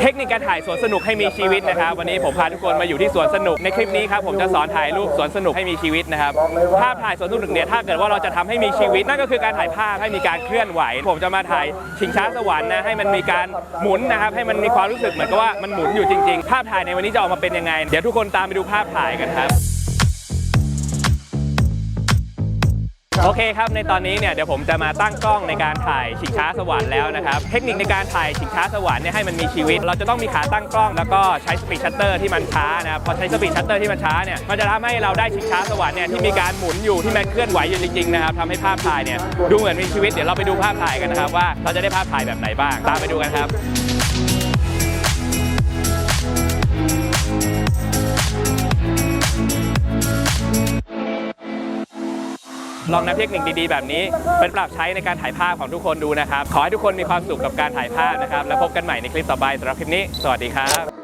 เทคนิคการถ่ายสวนสนุกให้มีชีวิตนะครับ วันนี้ผมพาทุกคนมาอยู่ที่สวนสนุกในคลิปนี้ครับผมจะสอนถ่ายรูปสวนสนุกให้มีชีวิตนะครับภาพถ่ายสวนสนุกเนี่ยถ้าเกิดว่าเราจะทำให้มีชีวิต นั่นก็คือการถ่ายภาพให้มีการเคลื่อนไหว ผมจะมาถ่ายชิงช้าสวรรค์นะให้มันมีการหมุนนะครับให้มันมีความรู้สึกเหมือนกับว่ามันหมุนอยู่จริง ๆ ภาพถ่ายในวันนี้จะออกมาเป็นยังไง เดี๋ยวทุกคนตามไปดูภาพถ่ายกันครับ โอเคครับ ในตอนนี้เนี่ยเดี๋ยวผมจะมาตั้งกล้องในการถ่ายชิงช้าสวรรค์แล้วนะครับ เทคนิคในการถ่ายชิงช้าสวรรค์เนี่ยให้มันมีชีวิต เราจะต้องมีขาตั้งกล้องแล้วก็ใช้สปีดชัตเตอร์ที่มันช้านะครับพอใช้สปีดชัตเตอร์ที่มันช้าเนี่ยมันจะทำให้เราได้ชิงช้าสวรรค์เนี่ยที่มีการหมุนอยู่ที่มันเคลื่อนไหวอยู่จริงๆนะครับทำให้ภาพถ่ายเนี่ยดูเหมือนมีชีวิตเดี๋ยวเราไปดูภาพถ่ายกันนะครับว่าเราจะได้ภาพถ่ายแบบไหนบ้างตามไปดูกันครับ ลองนำเทคนิคดีๆ แบบนี้เป็นปรับใช้ในการถ่ายภาพของทุกคนดูนะครับ ขอให้ทุกคนมีความสุขกับการถ่ายภาพนะครับ แล้วพบกันใหม่ในคลิปต่อไปสำหรับคลิปนี้ สวัสดีครับ